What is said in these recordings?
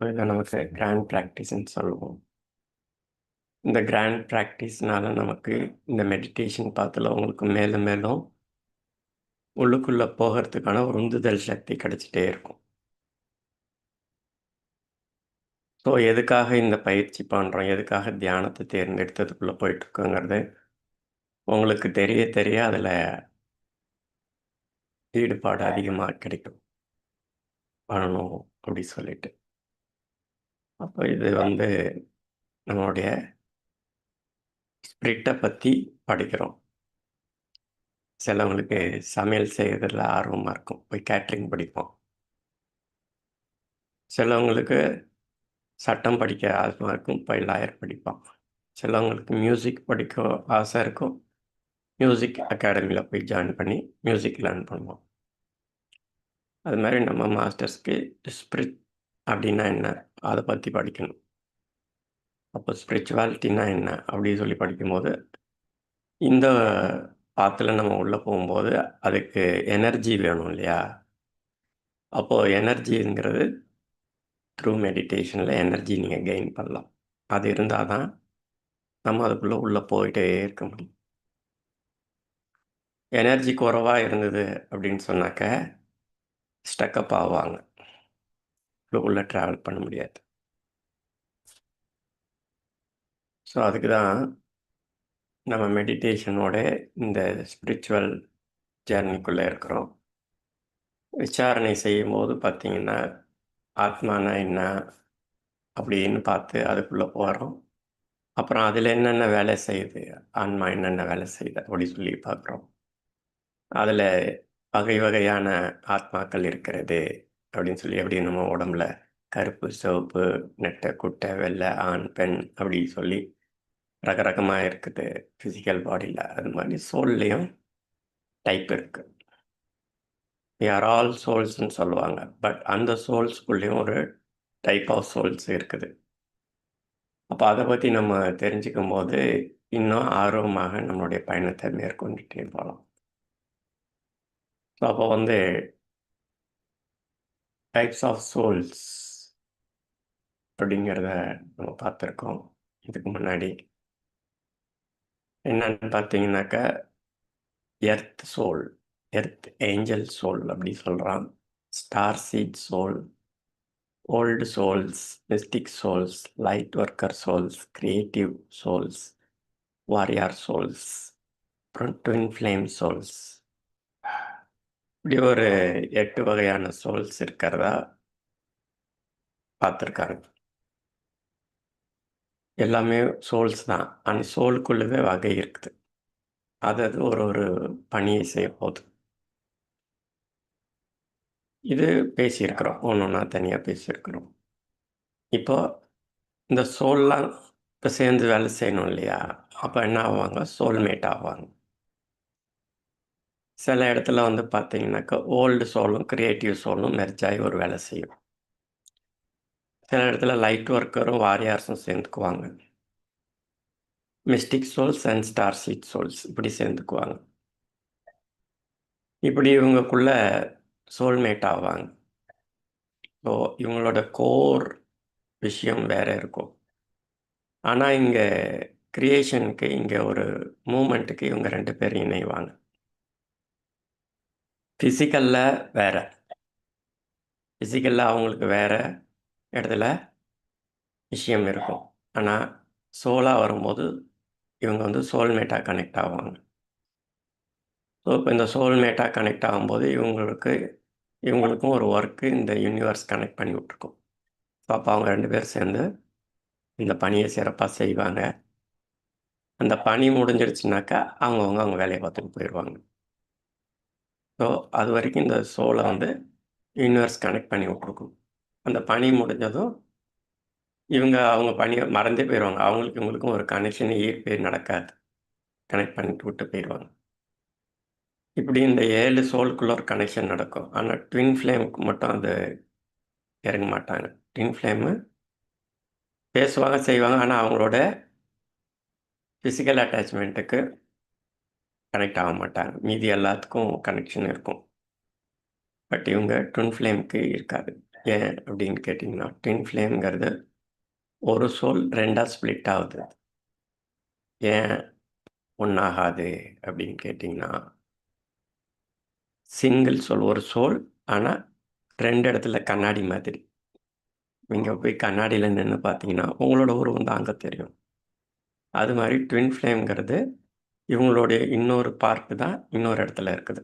இதை நமக்கு கிராண்ட் ப்ராக்டிஸ்ன்னு சொல்லுவோம். இந்த கிராண்ட் ப்ராக்டிஸ்னால நமக்கு இந்த மெடிடேஷன் பார்த்துல உங்களுக்கு மேலும் மேலும் உள்ளுக்குள்ளே போகிறதுக்கான ஒரு உந்துதல் சக்தி கிடைச்சிட்டே இருக்கும். ஸோ எதுக்காக இந்த பயிற்சி பண்ணுறோம் எதுக்காக தியானத்தை தேர்ந்தெடுத்ததுக்குள்ளே போயிட்டுருக்கோங்கிறது, உங்களுக்கு தெரிய தெரிய அதில் ஈடுபாடு அதிகமாக கிடைக்கும். பண்ணணும் அப்படி சொல்லிட்டு. அப்போ இது வந்து நம்மளுடைய ஸ்பிரிட்டை பற்றி படிக்கிறோம். சிலவங்களுக்கு சமையல் செய்கிறதுல ஆர்வமாக இருக்கும். போய் கேட்ரிங் படிப்போம். சிலவங்களுக்கு சட்டம் படிக்க ஆர்வமாக இருக்கும். போய் லாயர் படிப்பான். சிலவங்களுக்கு மியூசிக் படிக்க ஆசை இருக்கும். மியூசிக் அகாடமியில் போய் ஜாயின் பண்ணி மியூசிக் லேர்ன் பண்ணுவோம். அது மாதிரி நம்ம மாஸ்டர்ஸ்க்கு ஸ்பிரிட் அப்படின்னா என்ன? அதை பற்றி படிக்கணும். அப்போ ஸ்பிரிச்சுவாலிட்டின்னா என்ன? அப்படின்னு சொல்லி படிக்கும்போது, இந்த பாத்தில் நம்ம உள்ளே போகும்போது, அதுக்கு எனர்ஜி வேணும் இல்லையா? அப்போது எனர்ஜிங்கிறது த்ரூ மெடிடேஷனில் எனர்ஜி நீங்கள் கெயின் பண்ணலாம். அது இருந்தால் தான், நம்ம அதுக்குள்ளே உள்ளே போயிட்டே இருக்க முடியும். எனர்ஜி குறவாக இருந்தது அப்படின்னு சொன்னாக்க, ஸ்டக்கப் ஆவாங்க. உள்ளே ட்ராவல் பண்ண முடியாது. ஸோ அதுக்கு தான் நம்ம மெடிடேஷனோட இந்த ஸ்பிரிச்சுவல் ஜேர்னிக்குள்ளே இருக்கிறோம். விசாரணை செய்யும்போது பார்த்திங்கன்னா ஆத்மானா என்ன? அப்படின்னு பார்த்து அதுக்குள்ளே போகிறோம் அப்புறம் அதில் என்னென்ன வேலை செய்யுது? ஆன்மா என்னென்ன வேலை செய்யுது? அப்படி சொல்லி பார்க்குறோம். அதில் வகை வகையான ஆத்மாக்கள் இருக்கிறது அப்படின்னு சொல்லி எப்படி நம்ம உடம்புல கருப்பு, சிவப்பு, நெட்டை, குட்டை, வெள்ளை, ஆண், பெண் அப்படி சொல்லி ரகரகமாக இருக்குது ஃபிசிக்கல் பாடியில் அது மாதிரி சோல்லையும் டைப் இருக்குது வி ஆர் ஆல் சோல்ஸ்ன்னு சொல்லுவாங்க. பட் அந்த சோல்ஸ்குள்ளேயும் ஒரு டைப் ஆஃப் சோல்ஸ் இருக்குது. அப்போ அதை பற்றி நம்ம தெரிஞ்சுக்கும்போது, இன்னும் ஆர்வமாக நம்மளுடைய பயணத்தை மேற்கொண்டுட்டே போலாம். ஸோ அப்போ வந்து டைப்ஸ் ஆஃப் சோல்ஸ் அப்படிங்கிறத நம்ம பார்த்துருக்கோம். இதுக்கு முன்னாடி. என்னன்னு பார்த்தீங்கன்னாக்கா, earth soul, earth angel soul அப்படி சொல்கிறான் star seed soul, old souls, mystic souls, light worker souls, creative souls, warrior souls, அப்புறம் ட்வின் ஃப்ளேம் சோல்ஸ். இப்படி ஒரு எட்டு வகையான சோல்ஸ் இருக்கிறதா பார்த்துருக்காங்க. எல்லாமே சோல்ஸ் தான். அந்த சோலுக்குள்ளவே வகை இருக்குது. அது அது ஒரு ஒரு பணியை செய்யப்போகுது. இது பேசியிருக்கிறோம். ஒன்றா தனியாக பேசியிருக்கிறோம். இப்போ இந்த சோல்லாம் இப்போ சேர்ந்து வேலை செய்யணும் இல்லையா? அப்போ என்ன ஆவாங்க? சோல்மேட் ஆவாங்க. சில இடத்துல வந்து பார்த்தீங்கன்னாக்கா, ஓல்டு சோலும், க்ரியேட்டிவ் சோலும் மெர்ஜ் ஒரு வேலை செய்யும். சில இடத்துல லைட் ஒர்க்கரும், வாரியார்ஸும் சேர்ந்துக்குவாங்க. Mystic souls and star seed souls இப்படி சேர்ந்துக்குவாங்க. இப்படி இவங்கக்குள்ள சோல்மேட் ஆவாங்க. ஸோ இவங்களோட கோர் விஷயம் வேற இருக்கும். ஆனால் இங்கே கிரியேஷனுக்கு இங்கே ஒரு மூமெண்ட்டுக்கு இவங்க ரெண்டு பேரும் இணைவாங்க. ஃபிசிக்கலில் வேற. ஃபிசிக்கலில் அவங்களுக்கு வேற இடத்துல விஷயம் இருக்கும். ஆனால் சோலாக வரும்போது, இவங்க வந்து சோல்மேட்டாக கனெக்ட் ஆவாங்க. ஸோ இப்போ இந்த சோல்மேட்டாக கனெக்ட் ஆகும்போது, இவங்களுக்கு இவங்களுக்கும் ஒரு ஒர்க்கு இந்த யூனிவர்ஸ் கனெக்ட் பண்ணி விட்ருக்கோம் ஸோ அப்போ அவங்க ரெண்டு பேரும் சேர்ந்து இந்த பணியை சிறப்பாக செய்வாங்க. அந்த பணி முடிஞ்சிருச்சுனாக்கா, அவங்கவுங்க அவங்க வேலையை பார்த்துட்டு போயிடுவாங்க ஸோ அது வரைக்கும் இந்த சோலை வந்து யூனிவர்ஸ் கனெக்ட் பண்ணி விட்ருக்கும் அந்த பணி முடிஞ்சதும், இவங்க அவங்க பணியை மறந்தே போயிடுவாங்க அவங்களுக்கு இவங்களுக்கும் ஒரு கனெக்ஷன் ஈர்ப்பே நடக்காது. கனெக்ட் பண்ணிட்டு விட்டு போயிடுவாங்க இப்படி இந்த ஏழு சோலுக்குள்ள ஒரு கனெக்ஷன் நடக்கும். ஆனால் ட்வின் ஃப்ளேமுக்கு மட்டும் அது இறங்க மாட்டாங்க. ட்வின் ஃப்ளேமு பேசுவாங்க, செய்வாங்க. ஆனால் அவங்களோட ஃபிசிக்கல் அட்டாச்மெண்ட்டுக்கு கனெக்ட் ஆக மாட்டாங்க. மீதி எல்லாத்துக்கும் கனெக்ஷன் இருக்கும். பட் இவங்க ட்வின் ஃப்ளேம்க்கு இருக்காது. ஏன் அப்படின்னு கேட்டிங்கன்னா ட்வின் ஃப்ளேம்ங்கிறது ஒரு சோல் ரெண்டாக ஸ்ப்ளிட் ஆகுது ஏன் ஒன்றாகாது அப்படின்னு கேட்டிங்கன்னா சிங்கிள் சோல் ஒரு சோல் ஆனால் ரெண்டு இடத்துல கண்ணாடி மாதிரி நீங்கள் போய் கண்ணாடியில் நின்று பார்த்தீங்கன்னா உங்களோட உருவம் தான் அங்கே தெரியும் அது மாதிரி ட்வின் ஃப்ளேம்ங்கிறது இவங்களுடைய இன்னொரு பார்க்கு தான் இன்னொரு இடத்துல இருக்குது.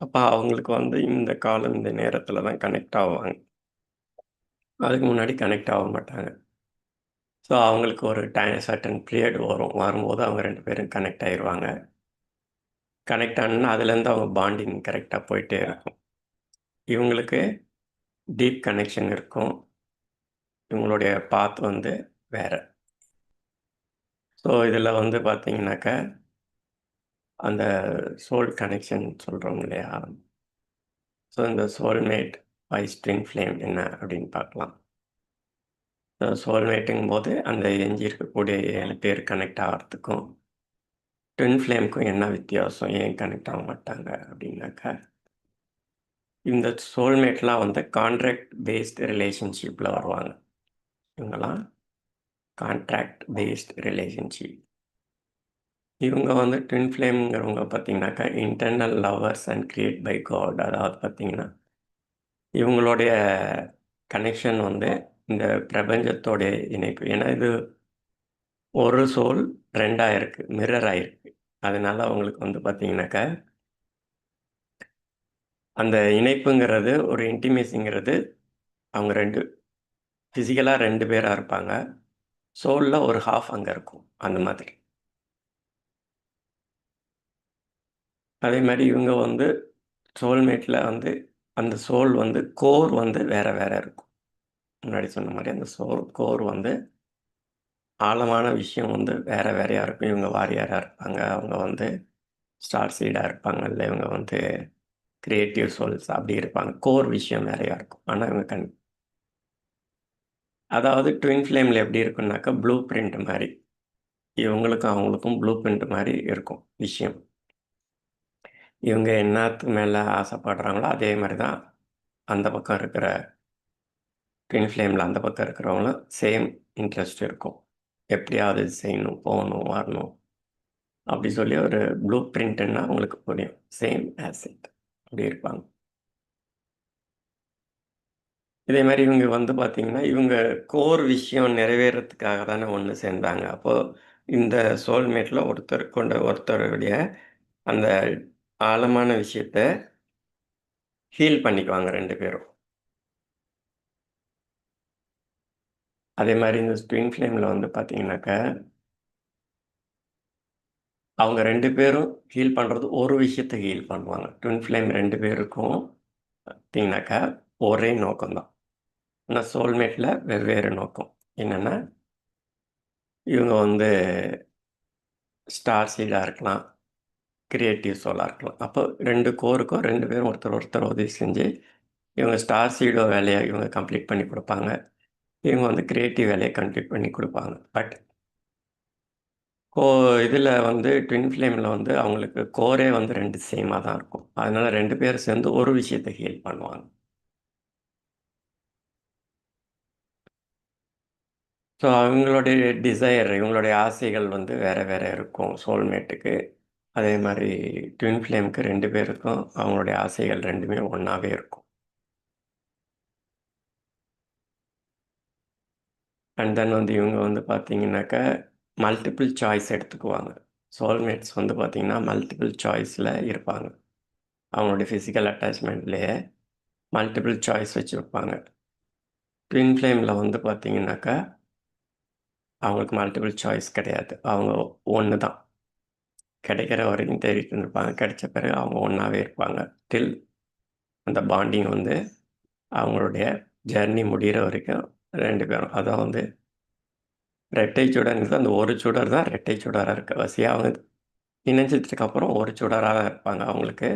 அப்போ அவங்களுக்கு வந்து இந்த காலம் இந்த நேரத்தில் தான் கனெக்ட் ஆவாங்க. அதுக்கு முன்னாடி கனெக்ட் ஆக மாட்டாங்க. ஸோ அவங்களுக்கு ஒரு டைம் சர்டன் பீரியட் வரும். வரும்போது அவங்க ரெண்டு பேரும் கனெக்ட் ஆயிடுவாங்க கனெக்ட் ஆனால் அதுலேருந்து அவங்க பாண்டிங் கரெக்டாக போயிட்டே இருக்கும். இவங்களுக்கு டீப் கனெக்ஷன் இருக்கும். இவங்களுடைய பாத் வந்து வேறு. ஸோ இதில் வந்து பார்த்தீங்கன்னாக்கா அந்த சோல் கனெக்ஷன் சொல்கிறோம் இல்லையா? ஸோ இந்த சோல்மேட் பை ஸ்ட்ரிங் ஃப்ளேம் என்ன அப்படின்னு பார்க்கலாம் சோல்மேட்டுங்கும் போது அந்த எஞ்சி இருக்கக்கூடிய ஏழு பேர் கனெக்ட் ஆகிறதுக்கும் ட்வின் ஃப்ளேமுக்கும் என்ன வித்தியாசம்? ஏன் கனெக்ட் ஆக மாட்டாங்க அப்படின்னாக்கா இந்த சோல்மேட்லாம் வந்து கான்ட்ராக்ட் பேஸ்டு ரிலேஷன்ஷிப்பில் வருவாங்க. இவங்கெல்லாம் கான்ட்ராக்ட் பேஸ்ட் ரிலேஷன்ஷிப் இவங்க வந்து ட்வின் ஃப்ளேம்ங்கிறவங்க பார்த்தீங்கன்னாக்கா internal lovers and create by God அதாவது பார்த்தீங்கன்னா இவங்களுடைய கனெக்ஷன் வந்து இந்த பிரபஞ்சத்தோடைய இணைப்பு. ஏன்னா இது ஒரு சோல் ரெண்டாக இருக்குது மிரர் ஆயிருக்கு அதனால அவங்களுக்கு வந்து பார்த்தீங்கன்னாக்கா அந்த இணைப்புங்கிறது ஒரு இன்டிமேசிங்கிறது அவங்க ரெண்டு ஃபிசிக்கலாக ரெண்டு பேராக இருப்பாங்க. சோலில் ஒரு ஹாஃப் அங்கே இருக்கும் அந்த மாதிரி. அதே மாதிரி இவங்க வந்து சோல்மேட்டில் வந்து அந்த சோல் வந்து கோர் வந்து வேறு வேறு இருக்கும். முன்னாடி சொன்ன மாதிரி அந்த சோல் கோர் வந்து ஆழமான விஷயம் வந்து வேறு வேறையாக இருக்கும் இவங்க வாரியாராக இருப்பாங்க அவங்க வந்து ஸ்டார் சீடாக இருப்பாங்க இல்லை இவங்க வந்து கிரியேட்டிவ் சோல்ஸ் அப்படி இருப்பாங்க. கோர் விஷயம் வேறையாக இருக்கும் ஆனால் இவங்க கண் அதாவது ட்வின் ஃப்ளேமில் எப்படி இருக்குன்னாக்கா ப்ளூ பிரிண்ட் மாதிரி. இவங்களுக்கும் அவங்களுக்கும் ப்ளூ பிரிண்ட் மாதிரி இருக்கும் விஷயம். இவங்க என்னத்துக்கு மேலே ஆசைப்படுறாங்களோ அதே மாதிரி தான் அந்த பக்கம் இருக்கிற ட்வின் ஃப்ளேமில் அந்த பக்கம் இருக்கிறவங்களும் சேம் இன்ட்ரெஸ்ட் இருக்கும். எப்படியாவது செய்யணும் போகணும் வரணும் அப்படி சொல்லி ஒரு ப்ளூ பிரிண்ட்டுன்னா அவங்களுக்கு புரியும். சேம் ஆசிட் அப்படி இருப்பாங்க. இதே மாதிரி இவங்க வந்து பார்த்திங்கன்னா இவங்க கோர் விஷயம் நிறைவேறத்துக்காக தானே ஒன்று சேர்ந்தாங்க. அப்போது இந்த சோல்மேட்டில் ஒருத்தர் கொண்ட ஒருத்தருடைய அந்த ஆழமான விஷயத்த ஹீல் பண்ணிக்குவாங்க ரெண்டு பேரும். அதே மாதிரி இந்த ஸ்ட்வின் ஃப்ளேமில் வந்து பார்த்தீங்கன்னாக்கா அவங்க ரெண்டு பேரும் ஹீல் பண்ணுறது ஒரு விஷயத்தை ஹீல் பண்ணுவாங்க. ட்வின் ஃப்ளேம் ரெண்டு பேருக்கும் பார்த்தீங்கன்னாக்கா ஒரே நோக்கம்தான். இந்த சோல்மேட்டில் வெவ்வேறு நோக்கம். என்னென்னா இவங்க வந்து ஸ்டார் சீடாக இருக்கலாம் கிரியேட்டிவ் சோலாக இருக்கலாம். அப்போ ரெண்டு கோருக்கும் ரெண்டு பேரும் ஒருத்தர் ஒருத்தர் உதவி செஞ்சு இவங்க ஸ்டார் சீடோ வேலையை இவங்க கம்ப்ளீட் பண்ணி கொடுப்பாங்க. இவங்க வந்து கிரியேட்டிவ் வேலையை கம்ப்ளீட் பண்ணி கொடுப்பாங்க. பட் கோ இதில் வந்து ட்வின் ஃப்ளேமில் வந்து அவங்களுக்கு கோரே வந்து ரெண்டு சேமாக தான் இருக்கும். அதனால் ரெண்டு பேரும் சேர்ந்து ஒரு விஷயத்தை ஹீல் பண்ணுவாங்க. ஸோ அவங்களுடைய டிசையர் இவங்களுடைய ஆசைகள் வந்து வேறு வேறு இருக்கும். சோல்மேட்டுக்கு அதே மாதிரி ட்வின் ஃப்ளேமுக்கு ரெண்டு பேருக்கும் அவங்களுடைய ஆசைகள் ரெண்டுமே ஒன்றாவே இருக்கும். அண்ட் தென் வந்து இவங்க வந்து பார்த்தீங்கன்னாக்கா மல்டிபிள் சாய்ஸ் எடுத்துக்குவாங்க. சோல்மேட்ஸ் வந்து பார்த்திங்கன்னா மல்டிபிள் சாய்ஸில் இருப்பாங்க. அவங்களுடைய ஃபிசிக்கல் அட்டாச்மெண்ட்லேயே மல்டிபிள் சாய்ஸ் வச்சுருப்பாங்க. ட்வின் ஃப்ளேமில் வந்து பார்த்திங்கனாக்கா அவங்களுக்கு மல்டிபிள் சாய்ஸ் கிடையாது. அவங்க ஒன்று தான் கிடைக்கிற வரைக்கும் தேடிட்டு இருப்பாங்க கிடைச்ச பிறகு அவங்க ஒன்றாவே இருப்பாங்க. டில் அந்த பாண்டிங் வந்து அவங்களுடைய ஜர்னி முடிகிற வரைக்கும் ரெண்டு பேரும். அதான் வந்து ரெட்டை சுடர்ங்கிறது அந்த ஒரு சுடர் தான் ரெட்டை சுடராக இருக்க. வசியாக அவங்க இணைஞ்சதுக்கப்புறம் ஒரு சுடராக தான் இருப்பாங்க. அவங்களுக்கு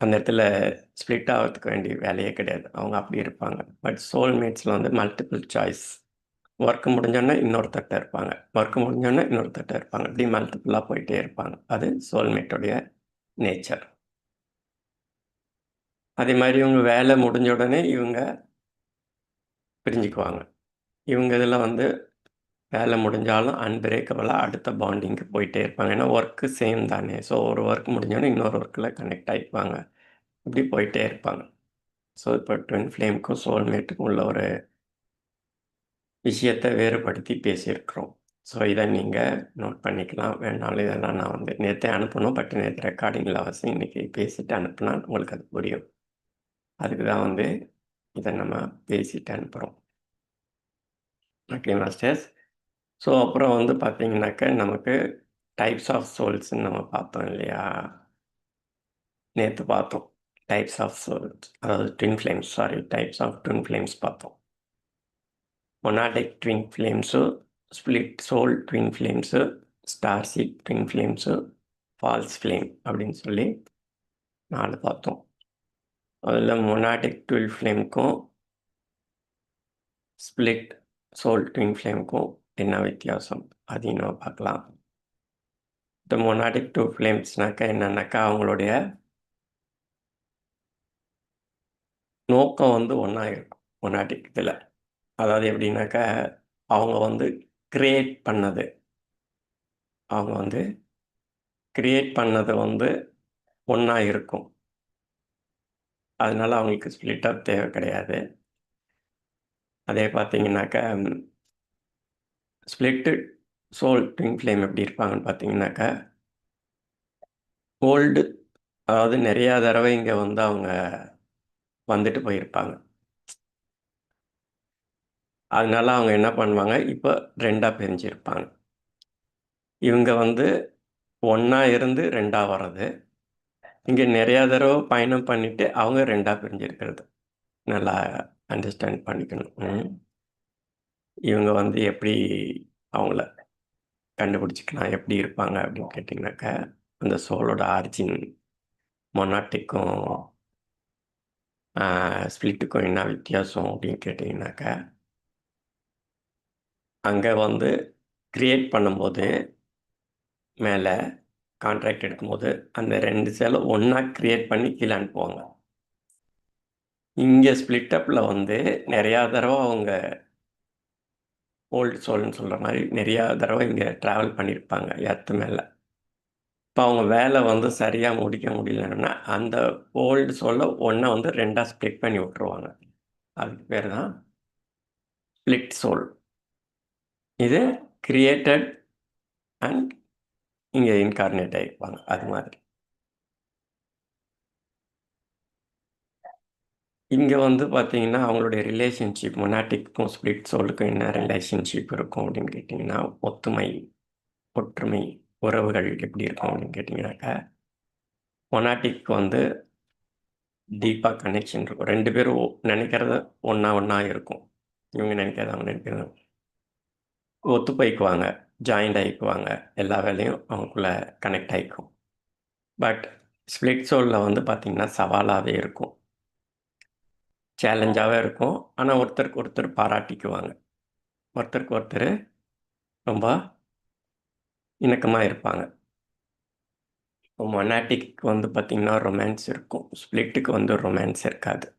அந்த இடத்துல ஸ்ப்ளிட் ஆகிறதுக்கு வேண்டிய வேலையே கிடையாது. அவங்க அப்படி இருப்பாங்க. பட் சோல்மேட்ஸில் வந்து மல்டிபிள் சாய்ஸ் ஒர்க்கு முடிஞ்சோடனே இன்னொருத்தட்ட இருப்பாங்க ஒர்க்கு முடிஞ்சோடனே இன்னொருத்தட்ட இருப்பாங்க இப்படி மல்டிபிளாக போயிட்டே இருப்பாங்க. அது சோல்மேட்டோடைய நேச்சர் அதே மாதிரி இவங்க வேலை முடிஞ்ச உடனே இவங்க பிரிஞ்சுக்குவாங்க. இவங்க இதில் வந்து வேலை முடிஞ்சாலும் அன்பிரேக்கபிளாக அடுத்த பாண்டிங்க்கு போயிட்டே இருப்பாங்க. ஏன்னா ஒர்க்கு சேம் தானே. ஸோ ஒரு ஒர்க் முடிஞ்சோடனே இன்னொரு ஒர்க்கில் கனெக்ட் ஆகிப்பாங்க இப்படி போயிட்டே இருப்பாங்க. ஸோ இப்போ ட்வின் ஃப்ளேமுக்கும் சோல்மேட்டுக்கும் உள்ள ஒரு விஷயத்தை வேறுபடுத்தி பேசியிருக்கிறோம். ஸோ இதை நீங்கள் நோட் பண்ணிக்கலாம். வேணாலும் இதெல்லாம் நான் வந்து நேற்றே அனுப்பணும். பட் நேற்று ரெக்கார்டிங்கில் அவசியம் இன்றைக்கி பேசிட்டு அனுப்புனா உங்களுக்கு அது புரியும். அதுக்கு தான் வந்து இதை நம்ம பேசிட்டு அனுப்புகிறோம் ஓகே மாஸ்டர்ஸ் ஸோ அப்புறம் வந்து பார்த்தீங்கன்னாக்க நமக்கு டைப்ஸ் ஆஃப் சோல்ஸ்ன்னு நம்ம பார்த்தோம் இல்லையா? நேற்று பார்த்தோம். டைப்ஸ் ஆஃப் சோல்ஸ் அதாவது twin flames sorry types of twin flames பார்த்தோம். Monadic twin flames split soul twin flames star twin flames false flame அப்படின்னு சொல்லி நாலு பார்த்தோம். அதில் மொனாட்டிக் ட்வில் ஃப்ளேமுக்கும் ஸ்பிளிட் சோல் ட்வின் ஃப்ளேமுக்கும் என்ன வித்தியாசம் அதையும் நம்ம பார்க்கலாம். இந்த மொனாடிக் டூ ஃப்ளேம்ஸ்னாக்கா என்னன்னாக்கா அவங்களுடைய நோக்கம் வந்து ஒன்றா இருக்கும் மொனாடிக் இதில். அதாவது எப்படின்னாக்கா அவங்க வந்து கிரியேட் பண்ணது. அவங்க வந்து கிரியேட் பண்ணது வந்து ஒன்றா இருக்கும். அதனால அவங்களுக்கு ஸ்பிளிட் அப் தேவை கிடையாது. அதே பார்த்தீங்கன்னாக்கா ஸ்பிளிட்டு சோல் ட்வின் ஃப்ளேம் எப்படி இருப்பாங்கன்னு பார்த்தீங்கன்னாக்கா ஓல்டு அதாவது நிறையா தடவை இங்கே வந்து அவங்க வந்துட்டு போயிருப்பாங்க. அதனால அவங்க என்ன பண்ணுவாங்க? இப்போ ரெண்டாக பிரிஞ்சிருப்பாங்க. இவங்க வந்து ஒன்றா இருந்து ரெண்டாக வர்றது. இங்கே நிறையா தடவை பயணம் பண்ணிவிட்டு அவங்க ரெண்டாக பிரிஞ்சிருக்கிறது. நல்லா அண்டர்ஸ்டாண்ட் பண்ணிக்கணும். இவங்க வந்து எப்படி அவங்கள கண்டுபிடிச்சிக்கலாம்? எப்படி இருப்பாங்க? அப்படின்னு கேட்டிங்கனாக்கா அந்த சோலோட ஆரிஜின் மொனாட்டிக்கும் ஸ்பிளிட்டுக்கும் என்ன வித்தியாசம் அப்படின்னு கேட்டிங்கனாக்கா அங்கே வந்து க்ரியேட் பண்ணும்போது மேலே கான்ட்ராக்ட் எடுக்கும்போது அந்த ரெண்டு சேலை ஒன்றா க்ரியேட் பண்ணி கீழே அனுப்புவாங்க. இங்கே ஸ்பிளிட்டப்பில் வந்து நிறையா தடவை அவங்க ஓல்டு சோல்னு சொல்கிற மாதிரி நிறையா தடவை இங்கே ட்ராவல் பண்ணியிருப்பாங்க எர்த்து மேலே. இப்போ அவங்க வேலை வந்து சரியாக முடிக்க முடியலன்னா அந்த ஓல்டு சோலை ஒன்றை வந்து ரெண்டாக ஸ்ப்ளிட் பண்ணி விட்ருவாங்க அதுக்கு பேர் தான் ஸ்ப்ளிட் சோல். இது கிரியேட்டட் அண்ட் இங்கே இன்கார்னேட் ஆகிருப்பாங்க அது மாதிரி. இங்கே வந்து பார்த்தீங்கன்னா அவங்களுடைய ரிலேஷன்ஷிப் மொனாட்டிக்கும் ஸ்பிரிட் சோலுக்கும் என்ன ரிலேஷன்ஷிப் இருக்கும் அப்படின்னு கேட்டிங்கன்னா ஒத்துமை ஒற்றுமை உறவுகள் எப்படி இருக்கும் அப்படின்னு கேட்டிங்கனாக்கா மொனாட்டிக் வந்து டீப்பாக கனெக்ஷன் இருக்கும். ரெண்டு பேரும் நினைக்கிறத நினைக்கிறது ஒன்றா ஒன்றா இருக்கும். இவங்க நினைக்கிறது அவங்க நினைக்கிறது ஒத்து போய்க்குவாங்க ஜாயிண்ட் ஆகிக்குவாங்க எல்லா வேலையும் அவங்களுக்குள்ள கனெக்ட் ஆகிக்கும் பட் ஸ்பிளிட் சோலில் வந்து பார்த்திங்கன்னா சவாலாகவே இருக்கும். சேலஞ்சாகவே இருக்கும். ஆனால் ஒருத்தருக்கு ஒருத்தர் பாராட்டிக்குவாங்க. ஒருத்தருக்கு ஒருத்தர் ரொம்ப இணக்கமாக இருப்பாங்க. இப்போ மொனாட்டிக்கு வந்து பார்த்திங்கன்னா ரொமான்ஸ் இருக்கும். ஸ்பிளிட்டுக்கு வந்து ரொமான்ஸ் இருக்காது.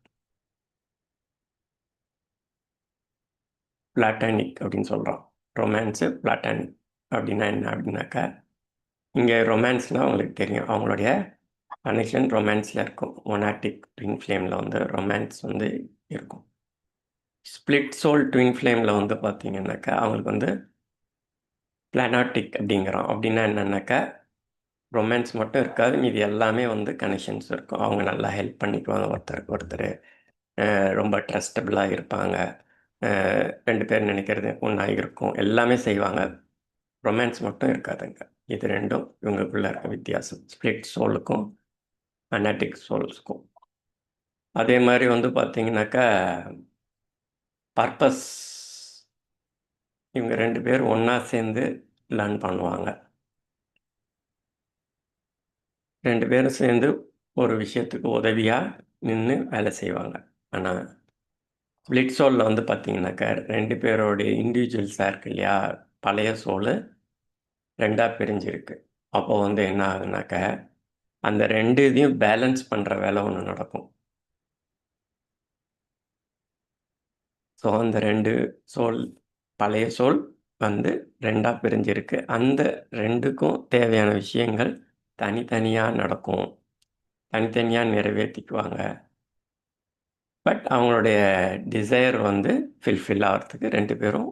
பிளாட்டானிக் அப்படின்னு சொல்கிறோம் ரொமான்ஸு பிளாட்டன் அப்படின்னா என்ன அப்படின்னாக்கா இங்கே ரொமான்ஸ்னால் அவங்களுக்கு தெரியும். அவங்களுடைய கனெக்ஷன் ரொமான்ஸில் இருக்கும். மொனாட்டிக் ட்வின் ஃப்ளேமில் வந்து ரொமான்ஸ் வந்து இருக்கும். ஸ்பிளிட் சோல் ட்வின் ஃப்ளேமில் வந்து பார்த்தீங்கன்னாக்கா அவங்களுக்கு வந்து பிளானாட்டிக் அப்படிங்கிறோம். அப்படின்னா என்னன்னாக்கா ரொமான்ஸ் மட்டும் இருக்காது. இது எல்லாமே வந்து கனெக்ஷன்ஸ் இருக்கும். அவங்க நல்லா ஹெல்ப் பண்ணிக்குவாங்க. ஒருத்தருக்கு ஒருத்தர் ரொம்ப ட்ரஸ்டபிளாக இருப்பாங்க. ரெண்டு பேர் நினைக்கிறது ஒன்றா இருக்கும். எல்லாமே செய்வாங்க. ரொமான்ஸ் மட்டும் இருக்காதுங்க. இது ரெண்டும் இவங்களுக்குள்ள இருக்க வித்தியாசம். ஸ்பிளிட் சோலுக்கும் அனாட்டிக் சோல்ஸுக்கும் அதே மாதிரி வந்து பார்த்தீங்கன்னாக்கா பர்பஸ் இவங்க ரெண்டு பேர் ஒன்றா சேர்ந்து லேர்ன் பண்ணுவாங்க. ரெண்டு பேரும் சேர்ந்து ஒரு விஷயத்துக்கு உதவியாக நின்று வேலை செய்வாங்க. ஆனால் லிட் சோலில் வந்து பார்த்தீங்கன்னாக்கா ரெண்டு பேரோடைய இண்டிவிஜுவல்ஸாக இருக்கு இல்லையா? பழைய சோல் ரெண்டாக பிரிஞ்சிருக்கு. அப்போ வந்து என்ன ஆகுனாக்க அந்த ரெண்டு இதையும் பேலன்ஸ் பண்ணுற வேலை ஒன்று நடக்கும். ஸோ அந்த ரெண்டு சோல் பழைய சோல் வந்து ரெண்டாக பிரிஞ்சிருக்கு. அந்த ரெண்டுக்கும் தேவையான விஷயங்கள் தனித்தனியாக நடக்கும். தனித்தனியாக நிறைவேற்றிக்குவாங்க பட் அவங்களுடைய டிசையர் வந்து ஃபில்ஃபில் ஆகிறதுக்கு ரெண்டு பேரும்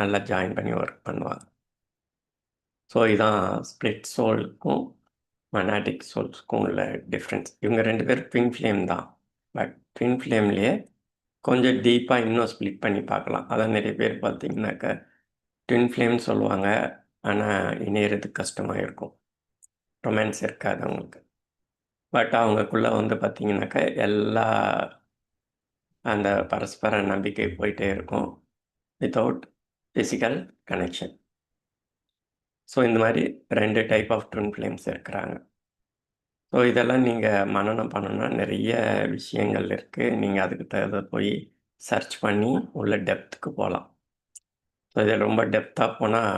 நல்லா ஜாயின் பண்ணி ஒர்க் பண்ணுவாங்க. ஸோ இதான் ஸ்ப்ளிட் சோல்க்கும், மனாட்டிக் சோல்ஸ்க்கும் உள்ள டிஃப்ரென்ஸ் இவங்க ரெண்டு பேரும் ட்வின் ஃப்ளேம் தான். பட் ட்வின் ஃப்ளேம்லேயே கொஞ்சம் டீப்பாக இன்னும் ஸ்ப்ளிட் பண்ணி பார்க்கலாம். அதான் நிறைய பேர் பார்த்தீங்கன்னாக்க, ட்வின் ஃப்ளேம்னு சொல்லுவாங்க. ஆனால் இணையிறது கஷ்டமாக இருக்கும். ரொமான்ஸ் இருக்காது அவங்களுக்கு. பட் அவங்களுக்குள்ளே வந்து பார்த்திங்கனாக்கா எல்லா அந்த பரஸ்பர நம்பிக்கை போயிட்டே இருக்கும். Without physical connection. ஸோ இந்த மாதிரி ரெண்டு டைப் ஆஃப் ட்வின் ஃப்ளேம்ஸ் இருக்கிறாங்க. ஸோ இதெல்லாம் நீங்கள் மனனம் பண்ணணும்னா நிறைய விஷயங்கள் இருக்குது நீங்கள் அதுக்கு தகுந்த போய் சர்ச் பண்ணி உள்ள டெப்த்துக்கு போகலாம் ஸோ இதில் ரொம்ப டெப்த்தாக போனால்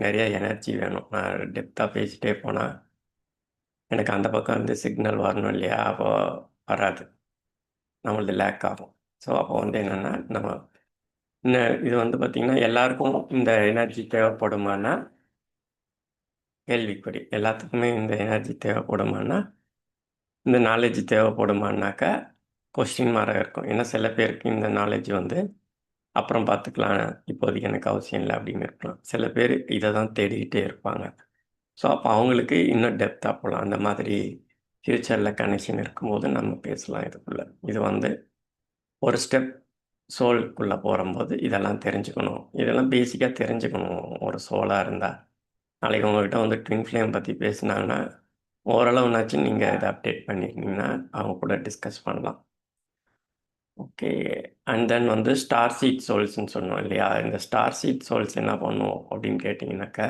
நிறைய எனர்ஜி வேணும். நான் டெப்த்தாக பேசிட்டே போனால் எனக்கு அந்த பக்கம் வந்து சிக்னல் வரணும் இல்லையா? அப்போ வராது. நம்மளது லேக் ஆகும். ஸோ அப்போ வந்து என்னென்னா நம்ம இந்த இது வந்து பார்த்திங்கன்னா எல்லாருக்கும் இந்த எனர்ஜி தேவைப்படுமான்னா கேள்விக்குறி. எல்லாத்துக்குமே இந்த எனர்ஜி தேவைப்படுமான்னா, இந்த நாலேஜ் தேவைப்படுமானாக்கா கொஸ்டின் மார்க்கா இருக்கும். ஏன்னா சில பேருக்கு இந்த நாலேட்ஜ் வந்து அப்புறம் பார்த்துக்கலாம். இப்போதைக்கு எனக்கு அவசியம் இல்லை அப்படின்னு இருக்கலாம். சில பேர் இதை தான் தேடிக்கிட்டே இருப்பாங்க. ஸோ அப்போ அவங்களுக்கு இன்னும் டெப்த்தாக போகலாம் அந்த மாதிரி ஃப்யூச்சரில் கனெக்ஷன் இருக்கும்போது நம்ம பேசலாம் இதுக்குள்ள. இது வந்து ஒரு ஸ்டெப் சோலுக்குள்ளே போகும்போது இதெல்லாம் தெரிஞ்சுக்கணும். இதெல்லாம் பேசிக்காக தெரிஞ்சுக்கணும். ஒரு சோலாக இருந்தால் நாளைக்கு உங்கள்கிட்ட வந்து ட்வின் ஃப்ளேம் பற்றி பேசுனாங்கன்னா, ஓரளவுனாச்சும் நீங்கள் இதை அப்டேட் பண்ணியிருந்தீங்கன்னா, அவங்க கூட டிஸ்கஸ் பண்ணலாம். ஓகே. அண்ட் தென் வந்து ஸ்டார் சீட் சோல்ஸ்ன்னு சொன்னோம் இல்லையா? இந்த ஸ்டார் சீட் சோல்ஸ் என்ன பண்ணும் அப்படின்னு கேட்டிங்கனாக்கா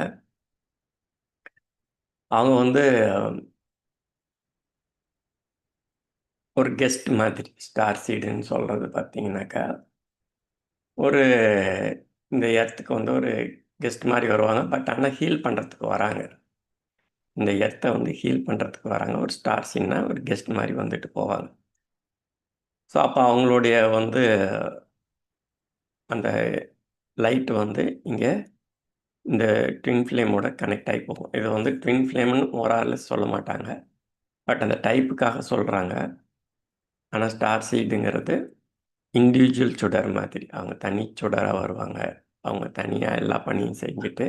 அவங்க வந்து ஒரு கெஸ்ட் மாதிரி. ஸ்டார் சீடுன்னு சொல்கிறது பார்த்தீங்கன்னாக்கா ஒரு இந்த எர்த்துக்கு வந்து ஒரு கெஸ்ட் மாதிரி வருவாங்க. பட் ஆனால் ஹீல் பண்ணுறதுக்கு வராங்க. இந்த எர்த்த வந்து ஹீல் பண்ணுறதுக்கு வராங்க. ஒரு ஸ்டார் சீன்னா ஒரு கெஸ்ட் மாதிரி வந்துட்டு போவாங்க. ஸோ அப்போ அவங்களுடைய வந்து அந்த லைட் வந்து இங்கே இந்த ட்வின் ஃப்ளேமோட கனெக்ட் ஆகி போகும். இது வந்து ட்வின் ஃப்ளேம்னு ஒரு ஆள் சொல்ல மாட்டாங்க. பட் அந்த டைப்புக்காக சொல்கிறாங்க ஆனால் ஸ்டார் சீடுங்கிறது இண்டிவிஜுவல் சுடர் மாதிரி. அவங்க தனி சுடராக வருவாங்க. அவங்க தனியாக எல்லா பணியும் செஞ்சுட்டு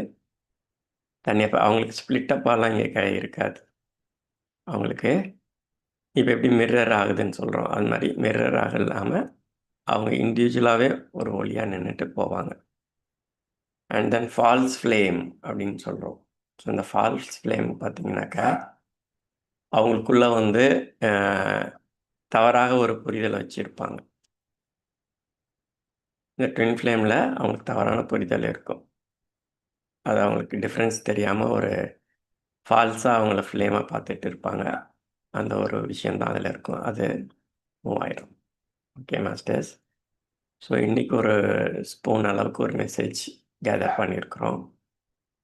தனியாக அவங்களுக்கு ஸ்பிளிட் அப்பாலாம் இங்கே கை இருக்காது. அவங்களுக்கு இப்போ எப்படி மிரர் ஆகுதுன்னு சொல்கிறோம் அது மாதிரி மிரராக இல்லாமல் அவங்க இண்டிவிஜுவலாகவே ஒரு ஒளியாக நின்றுட்டு போவாங்க. அண்ட் தென் ஃபால்ஸ் ஃப்ளேம் அப்படின்னு சொல்கிறோம் ஸோ இந்த ஃபால்ஸ் ஃப்ளேம் பார்த்தீங்கன்னாக்கா, அவங்களுக்குள்ள வந்து தவறாக ஒரு புரிதல் வச்சுருப்பாங்க இந்த ட்வின் ஃப்ளேமில் அவங்களுக்கு தவறான புரிதல் இருக்கும். அது அவங்களுக்கு டிஃப்ரென்ஸ் தெரியாமல் ஒரு ஃபால்ஸாக அவங்கள ஃப்ளேமாக பார்த்துட்டு இருப்பாங்க. அந்த ஒரு விஷயந்தான் அதில் இருக்கும். அது மூவ் ஆயிரும். Okay masters. ஸோ இன்றைக்கி ஒரு ஸ்பூன் அளவுக்கு ஒரு மெசேஜ் கேதர் பண்ணியிருக்கிறோம்.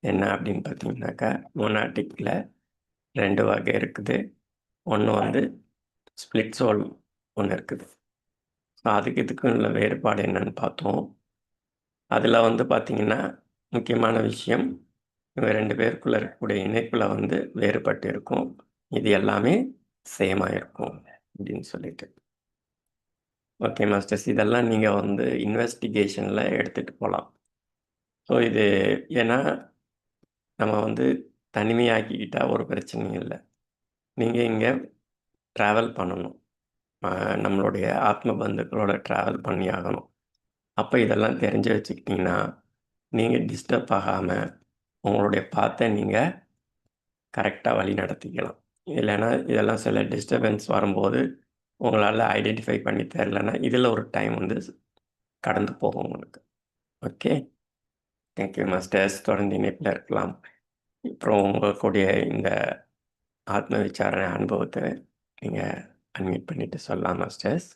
என்ன அப்படின்னு பார்த்தீங்கன்னாக்கா, மொனாடிக்ல 2 வகை இருக்குது. ஒன்று வந்து ஸ்ப்ளிட் சோல் ஒன்று இருக்குது. ஸோ அதுக்கு இதுக்கும் உள்ள வேறுபாடு என்னன்னு பார்த்தோம். அதில் வந்து பார்த்திங்கன்னா முக்கியமான விஷயம் இவங்க ரெண்டு பேருக்குள்ளே இருக்கக்கூடிய இணைப்பில் வந்து வேறுபட்டு இருக்கும். இது எல்லாமே சேமாக இருக்கும் அப்படின்னு சொல்லிட்டு. Okay masters. இதெல்லாம் நீங்கள் வந்து இன்வெஸ்டிகேஷனில் எடுத்துட்டு போகலாம் ஸோ இது ஏன்னா, நம்ம வந்து தனிமையாக்கிக்கிட்டால் ஒரு பிரச்சனையும் இல்லை நீங்கள் இங்கே ட்ராவல் பண்ணணும். நம்மளுடைய ஆத்ம பந்துக்களோட ட்ராவல் பண்ணி ஆகணும். அப்போ இதெல்லாம் தெரிஞ்சு வச்சுக்கிட்டிங்கன்னா நீங்கள் டிஸ்டர்ப் ஆகாமல் உங்களுடைய பாத்தை நீங்கள் கரெக்டாக வழி நடத்திக்கலாம். இல்லைன்னா இதெல்லாம் சில டிஸ்டர்பன்ஸ் வரும்போது, உங்களால் ஐடென்டிஃபை பண்ணி தெரியலன்னா, இதில் ஒரு டைம் வந்து கடந்து போகும் உங்களுக்கு. ஓகே. Thank you masters. தொடர்ந்து இணைப்பில் இருக்கலாம். அப்புறம் உங்களுடைய இந்த ஆத்ம விசாரணை அனுபவத்தை நீங்கள் அன்மியூட் பண்ணிவிட்டு சொல்லலாம் மாஸ்டர்ஸ்.